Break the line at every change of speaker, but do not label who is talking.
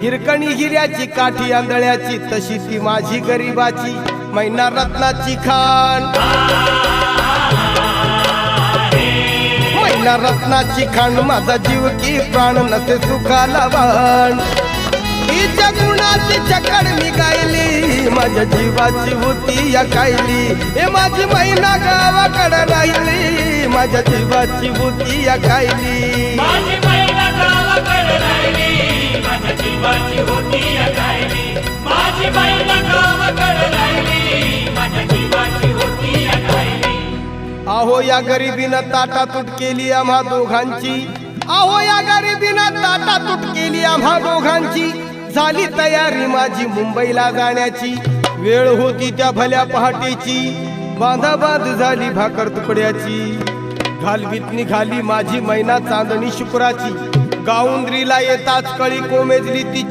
हिरकणी हिऱ्याची काठी आंधळ्याची तशी ती माझी गरिबाची मैना रत्नाची खान. मैना रत्नाची खान माझा जीव की प्राण नसे सुखाला वाण तिच्या गुणाची चकड मी गायली माझ्या जीवाची होती या कायली. हे माझी मैना गावाकडे राहिली माझ्या जीवाची होती या कायली.
आहो या
अहो या गरिबीनं ताटा तुट केली आम्हा दोघांची. अहो या गरिबीनं ताटा तुट केली आम्हा दोघांची. झाली तयारी माझी मुंबईला जाण्याची. वेळ होती त्या भल्या पहाटेची. बांधाबांध झाली भाकर तुकड्याची. घालवीत निघाली माझी मैना चांदणी शुक्राची. गाऊंद्रीला येताच कळी कोमेजली तिची.